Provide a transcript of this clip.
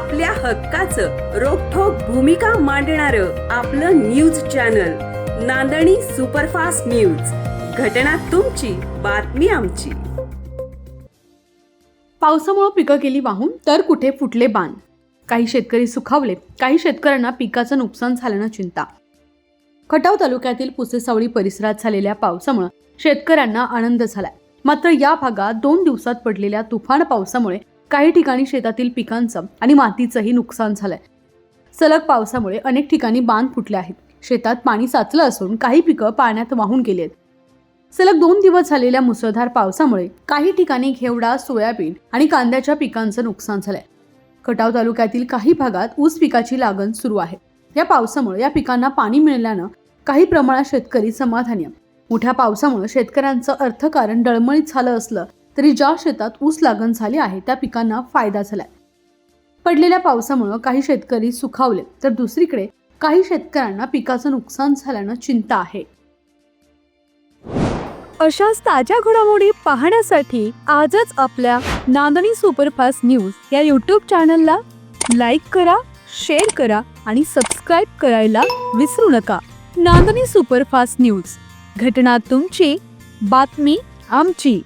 आपल्या हक्काचं रोखोक भूमिका मांडणार आपलं news channel Nandani superfast news. घटना तुमची बातमी आमची. पावसामुळे पिकं गेली वाहून तर कुठे फुटले बांध? काही शेतकरी सुखावले काही शेतकऱ्यांना पिकाचं नुकसान झाल्यानं चिंता. खटाव तालुक्यातील पुसेसावळी परिसरात झालेल्या पावसामुळे शेतकऱ्यांना आनंद झालाय. मात्र या भागात दोन दिवसात पडलेल्या तुफान पावसामुळे काही ठिकाणी शेतातील पिकांचं आणि मातीचंही नुकसान झालंय. सलग पावसामुळे अनेक ठिकाणी बांध फुटले आहेत. शेतात पाणी साचलं असून काही पिकं पाण्यात वाहून गेली आहेत. सलग दोन दिवस झालेल्या मुसळधार पावसामुळे काही ठिकाणी घेवडा सोयाबीन आणि कांद्याच्या पिकांचं नुकसान झालंय. खटाव तालुक्यातील काही भागात ऊस पिकाची लागण सुरू आहे. या पावसामुळे या पिकांना पाणी मिळाल्यानं काही प्रमाणात शेतकरी समाधानी मोठ्या पावसामुळे शेतकऱ्यांचं अर्थकारण डळमळीत झालं असलं तरी ज्या शेतात ऊस लागण झाली आहे त्या पिकांना फायदा झालाय. पडलेल्या पावसामुळे काही शेतकरी सुखावले तर दुसरीकडे काही शेतकऱ्यांना पिकाचं नुकसान झाल्यानं चिंता आहे. अशाच ताज्या घडामोडी पाहण्यासाठी आजच आपल्या नांदणी सुपरफास्ट न्यूज या यूट्यूब चॅनलला लाईक करा शेअर करा आणि सबस्क्राईब करायला विसरू नका. Nandani superfast news. घटना तुमची बातमी आमची.